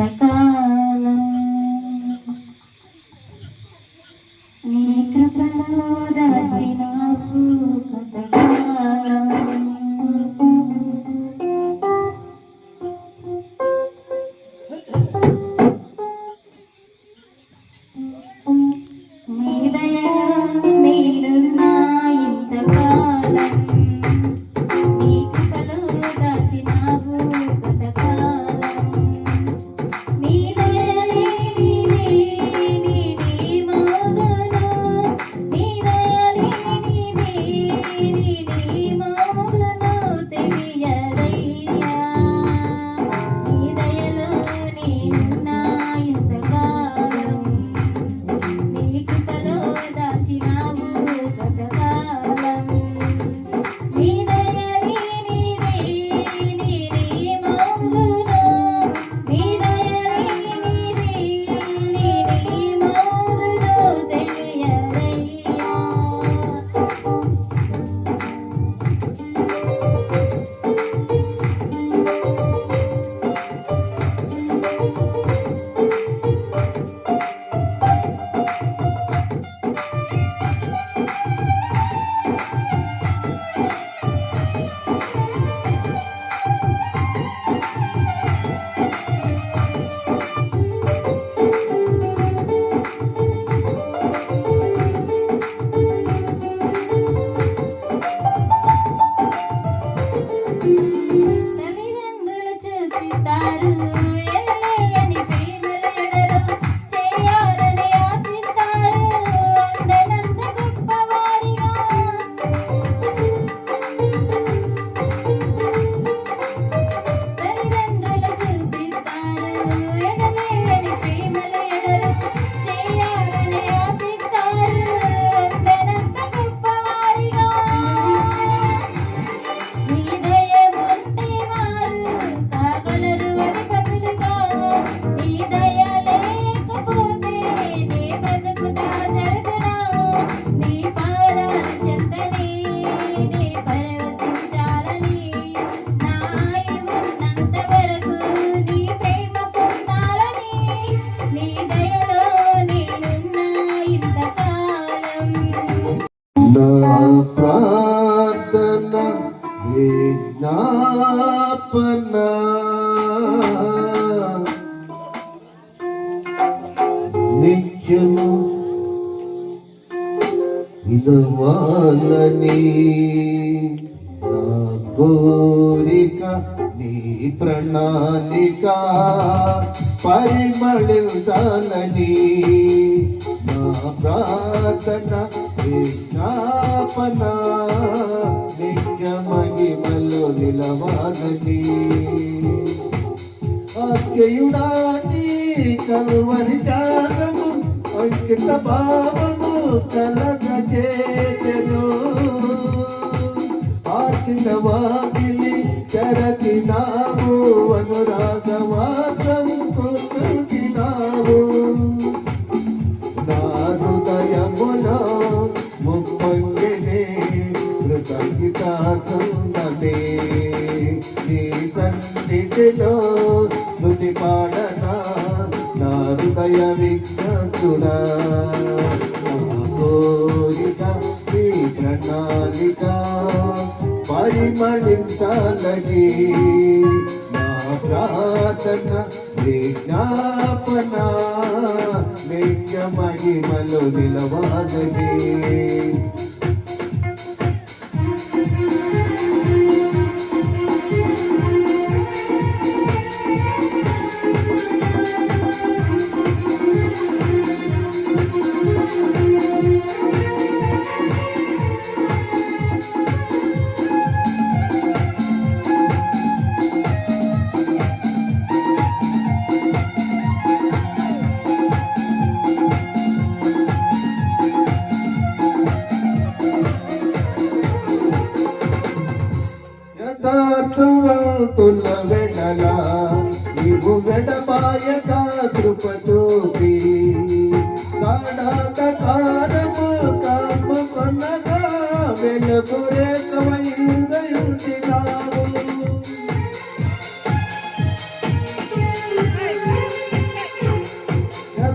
Dạ, ప్రార్థన విజ్ఞాపన నిత్యము ఇలవాలని నా కోరిక నీ ప్రణాళిక పరిమళించాలని నా ప్రార్థన విజ్ఞాపన నిత్య మహిమలో నిలవాలని. అత్యయుడాని కల్వరి త్యాగము అంకిత భావము కలగ చేతను ఆకిన వాకిలి చరకినావు అనురాగ వాసం కొట్టుకినావు నా హృదయములో ముప్పొంగినే కృతజ్ఞత సందమే నీ సన్నిధిలో స్థుతి పాడనా నా హృదయ విజ్ఞతుడా కోరిక నీ ప్రణాళిక. పరిమళించాలని నా ప్రార్థన విజ్ఞాపన నిత్య మహిమలు నిలవాలని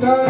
Bye.